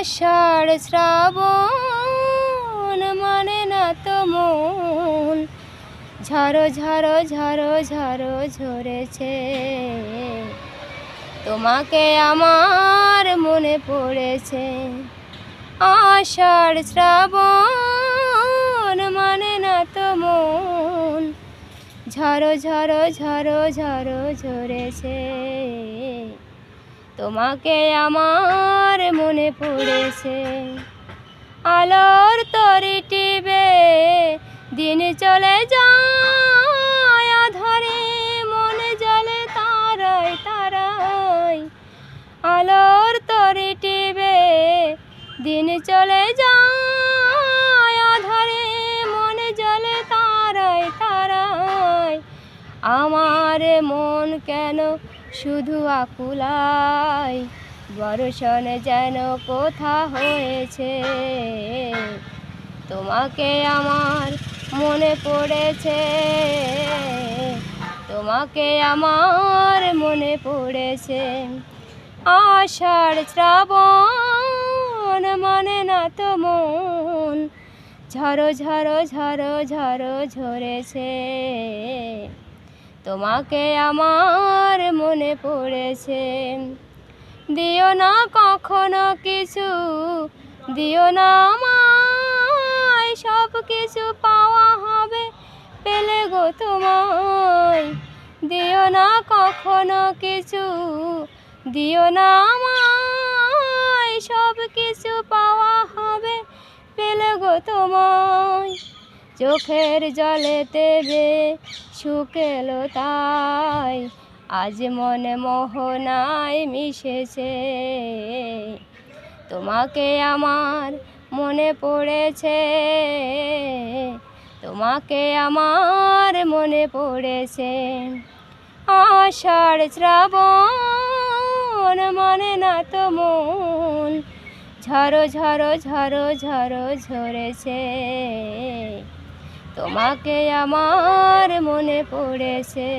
আষাঢ় শ্রাবণ মানে না তো মন। ঝাড়ো ঝাড়ো ঝাড়ো ঝাড়ো ঝরেছে। তোমাকে আমার মনে পড়েছে। আষাঢ় শ্রাবণ মানে না তো মন। ঝাড়ো ঝাড়ো ঝাড়ো ঝাড়ো ঝরেছে। তোমাকে আমার মনে পড়েছে। আলোর তরি টিবে দিন চলে যায় ধরে মনে জলে তারাই তারাই আলোর তরি টিবে দিন চলে যায়, আধারে মনে জলে তারাই তারাই আমার মন কেন শুধু আকুলাই, বর্ষণ যেন কোথা হয়েছে? তোমাকে আমার মনে পড়েছে, তোমাকে আমার মনে পড়েছে। আষাঢ় শ্রাবণ মানে না তো মন ঝড়ো ঝড়ো ঝড়ো ঝড়ো ঝরেছে। তোমাকে আমার মনে পড়েছে। দিও না কখনো কিছু, দিও না আমায় সব কিছু পাওয়া হবে পেলে গো তোমায়। দিও না কখনো কিছু, দিও না আমায় সব কিছু পাওয়া হবে পেলে গো তোমায়। চোখের জলেতে বে শুকেলো তাই, আজ মনে মোহনায় মিশেছে। তোমাকে আমার মনে পড়েছে, তোমাকে আমার মনে পড়েছে। আষাঢ় শ্রাবণ মানে না তো মন ঝড়ো ঝড়ো ঝড়ো ঝড়ো ঝরেছে। তোমাকে আমার মনে পড়েছে।